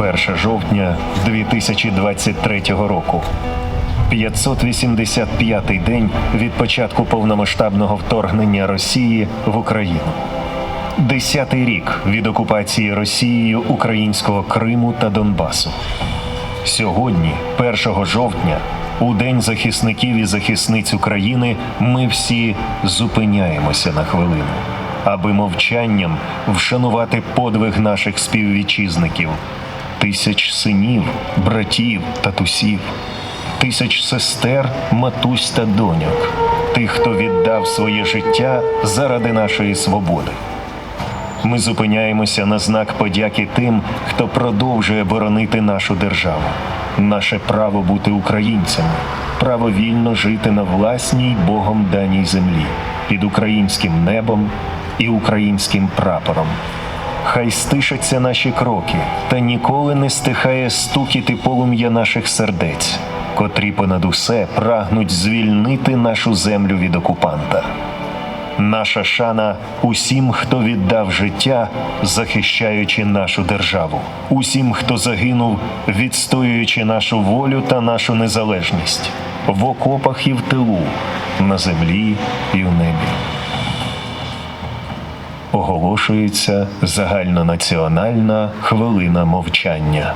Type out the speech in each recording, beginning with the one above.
1 жовтня 2023 року. 585-й день від початку повномасштабного вторгнення Росії в Україну. Десятий рік від окупації Росією українського Криму та Донбасу. Сьогодні, 1 жовтня, у День захисників і захисниць України, ми всі зупиняємося на хвилину, аби мовчанням вшанувати подвиг наших співвітчизників, тисяч синів, братів, татусів, тисяч сестер, матусь та доньок, тих, хто віддав своє життя заради нашої свободи. Ми зупиняємося на знак подяки тим, хто продовжує боронити нашу державу, наше право бути українцями, право вільно жити на власній Богом даній землі під українським небом і українським прапором. Хай стишаться наші кроки, та ніколи не стихає стукіти полум'я наших сердець, котрі понад усе прагнуть звільнити нашу землю від окупанта. Наша шана усім, хто віддав життя, захищаючи нашу державу, усім, хто загинув, відстоюючи нашу волю та нашу незалежність в окопах і в тилу, на землі і в небі. Оголошується загальнонаціональна хвилина мовчання.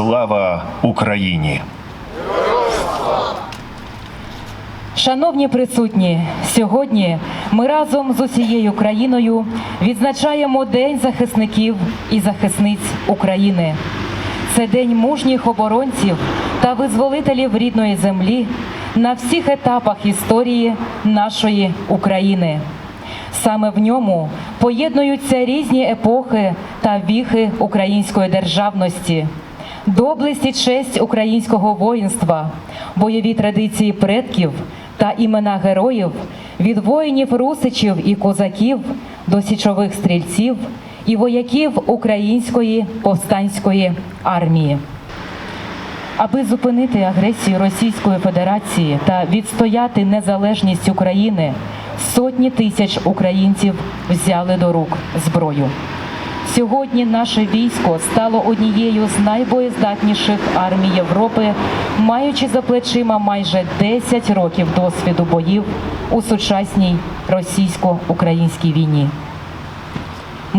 Слава Україні! Шановні присутні, сьогодні ми разом з усією країною відзначаємо День захисників і захисниць України. Це день мужніх оборонців та визволителів рідної землі на всіх етапах історії нашої України. Саме в ньому поєднуються різні епохи та віхи української державності, доблесть і честь українського воїнства, бойові традиції предків та імена героїв від воїнів русичів і козаків до січових стрільців і вояків української повстанської армії. Аби зупинити агресію Російської Федерації та відстояти незалежність України, сотні тисяч українців взяли до рук зброю. Сьогодні наше військо стало однією з найбоєздатніших армій Європи, маючи за плечима майже 10 років досвіду боїв у сучасній російсько-українській війні.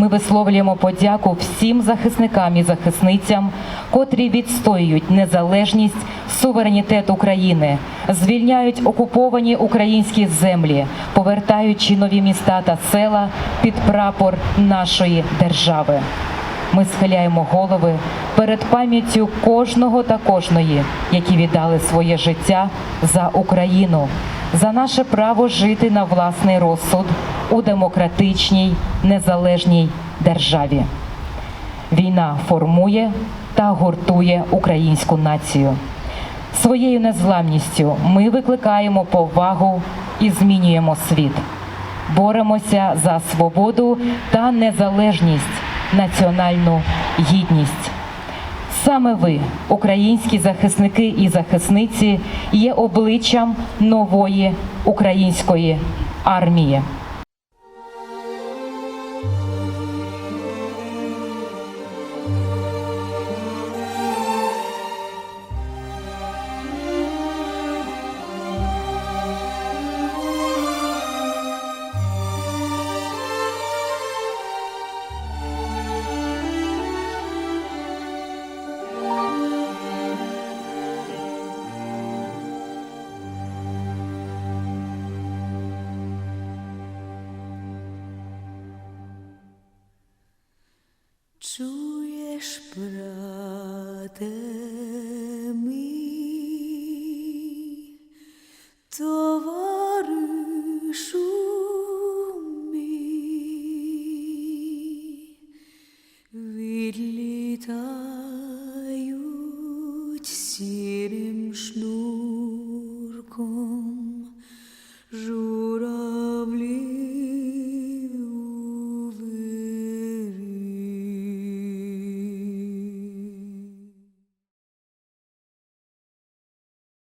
Ми висловлюємо подяку всім захисникам і захисницям, котрі відстоюють незалежність, суверенітет України, звільняють окуповані українські землі, повертаючи нові міста та села під прапор нашої держави. Ми схиляємо голови перед пам'яттю кожного та кожної, які віддали своє життя за Україну, за наше право жити на власний розсуд у демократичній незалежній державі. Війна формує та гуртує українську націю. Своєю незламністю ми викликаємо повагу і змінюємо світ. Боремося за свободу та незалежність, національну гідність. Саме ви, українські захисники і захисниці, є обличчям нової української армії. Чуєш, брате мій, товаришу мій, відлітають сірим шнурком.